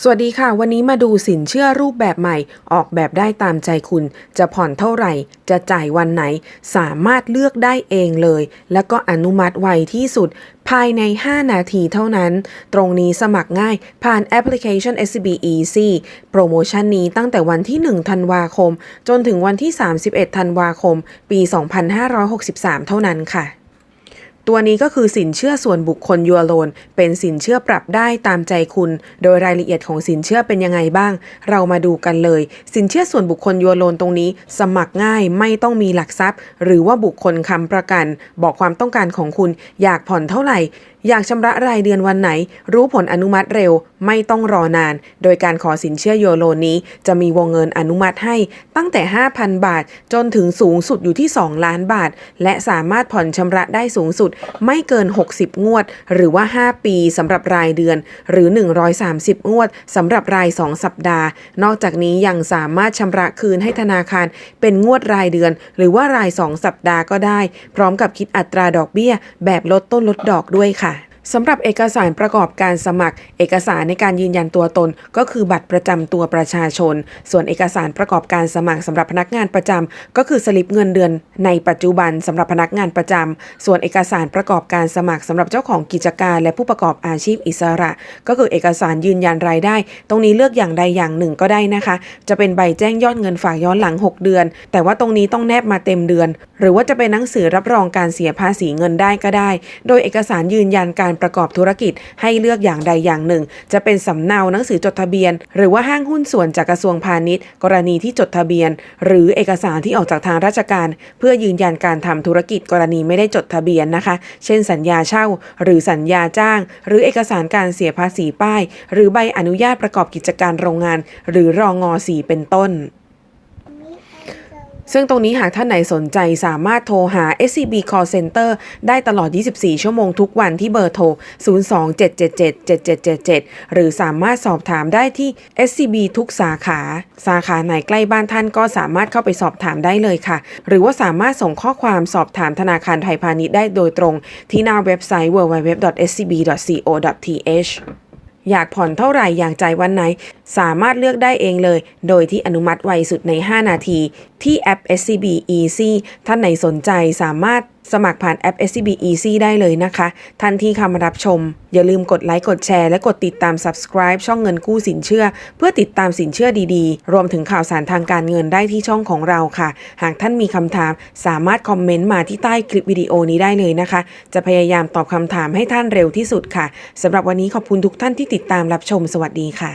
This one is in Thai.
สวัสดีค่ะ วันนี้มาดูสินเชื่อรูปแบบใหม่ ออกแบบได้ตามใจคุณ จะผ่อนเท่าไหร่ จะจ่ายวันไหน สามารถเลือกได้เองเลย แล้วก็อนุมัติไวที่สุด ภายใน 5 นาทีเท่านั้น ตรงนี้สมัครง่ายผ่านแอปพลิเคชัน SCB Easy โปรโมชั่นนี้ตั้งแต่วันที่ 1 ธันวาคม จนถึงวันที่ 31 ธันวาคม ปี 2563 เท่านั้นค่ะ ตัวนี้ก็คือสินเชื่อส่วนบุคคลยูโลนเป็นสินเชื่อปรับได้ตามใจคุณ โดยรายละเอียดของสินเชื่อเป็นยังไงบ้าง เรามาดูกันเลย สินเชื่อส่วนบุคคลยูโลนตรงนี้ สมัครง่ายไม่ต้องมีหลักทรัพย์ หรือว่าบุคคลค้ำประกัน บอกความต้องการของคุณ อยากผ่อนเท่าไหร่ อยากชำระรายเดือนวันไหน รู้ผลอนุมัติเร็ว ไม่ต้องรอนาน โดยการขอสินเชื่อโยโลนนี้ จะมีวงเงินอนุมัติให้ตั้งแต่ 5,000 บาท จนถึงสูงสุดอยู่ที่ 2 ล้านบาท และสามารถผ่อนชำระได้สูงสุด ไม่เกิน 60 งวด หรือว่า 5 ปีสำหรับรายเดือน หรือ 130 งวดสำหรับราย 2 สัปดาห์ นอกจากนี้ยังสามารถชำระคืนให้ธนาคาร เป็นงวดรายเดือน หรือว่าราย 2 สัปดาห์ก็ได้ พร้อมกับคิดอัตราดอกเบี้ย แบบลดต้นลดดอกด้วยค่ะ สำหรับเอกสารประกอบการสมัคร เอกสารในการยืนยันตัวตน ก็คือบัตรประจำตัวประชาชน ส่วนเอกสารประกอบการสมัครสำหรับพนักงานประจำก็คือสลิปเงินเดือน ในปัจจุบันสำหรับพนักงานประจำส่วนเอกสารประกอบการสมัครสำหรับเจ้าของกิจการ และผู้ประกอบอาชีพอิสระ ก็คือเอกสารยืนยันรายได้ ตรงนี้เลือกอย่างใดอย่างหนึ่งก็ได้นะคะ จะเป็นใบแจ้งยอดเงินฝากย้อนหลัง 6 เดือน แต่ว่าตรงนี้ต้องแนบมาเต็มเดือน หรือว่าจะเป็นหนังสือรับรองการเสียภาษีเงินได้ก็ได้ โดยเอกสารยืนยันการประกอบธุรกิจให้เลือกอย่างใดอย่างหนึ่ง จะเป็นสำเนาหนังสือจดทะเบียน หรือว่าห้างหุ้นส่วนจากกระทรวงพาณิชย์ กรณีที่จดทะเบียน หรือเอกสารที่ออกจากทางราชการ เพื่อยืนยันการทำธุรกิจกรณีไม่ได้จดทะเบียนนะคะ เช่น สัญญาเช่า หรือสัญญาจ้าง หรือเอกสารการเสียภาษีป้าย หรือใบอนุญาตประกอบกิจการโรงงาน หรือรองอ4เป็นต้น ซึ่งตรงนี้หากท่านไหนสนใจสามารถโทรหา SCB Call Center ได้ตลอด 24 ชั่วโมงทุกวันที่เบอร์โทร 027777777 หรือสามารถสอบถามได้ที่ SCB ทุกสาขา สาขาไหนใกล้บ้านท่านก็สามารถเข้าไปสอบถามได้เลยค่ะ หรือว่าสามารถส่งข้อความสอบถามธนาคารไทยพาณิชย์ได้โดยตรงที่หน้าเว็บไซต์ www.scb.co.th อยากผ่อนเท่าไหร่อยากจ่ายวันไหน สามารถเลือกได้เองเลย โดยที่อนุมัติไวสุดใน 5 นาที ที่แอป SCB Easy ท่านไหนสนใจสามารถ สมัครผ่านแอป SCB Easy ได้เลยนะคะทันที่คำรับชม อย่าลืมกดไลค์กดแชร์และกดติดตาม subscribe ช่องเงินกู้สินเชื่อ เพื่อติดตามสินเชื่อดีๆ รวมถึงข่าวสารทางการเงินได้ที่ช่องของเราค่ะ หากท่านมีคำถามสามารถคอมเมนต์มาที่ใต้คลิปวิดีโอนี้ได้เลยนะคะ จะพยายามตอบคำถามให้ท่านเร็วที่สุดค่ะสำหรับวันนี้ขอบคุณทุกท่านที่ติดตามรับชมสวัสดีค่ะ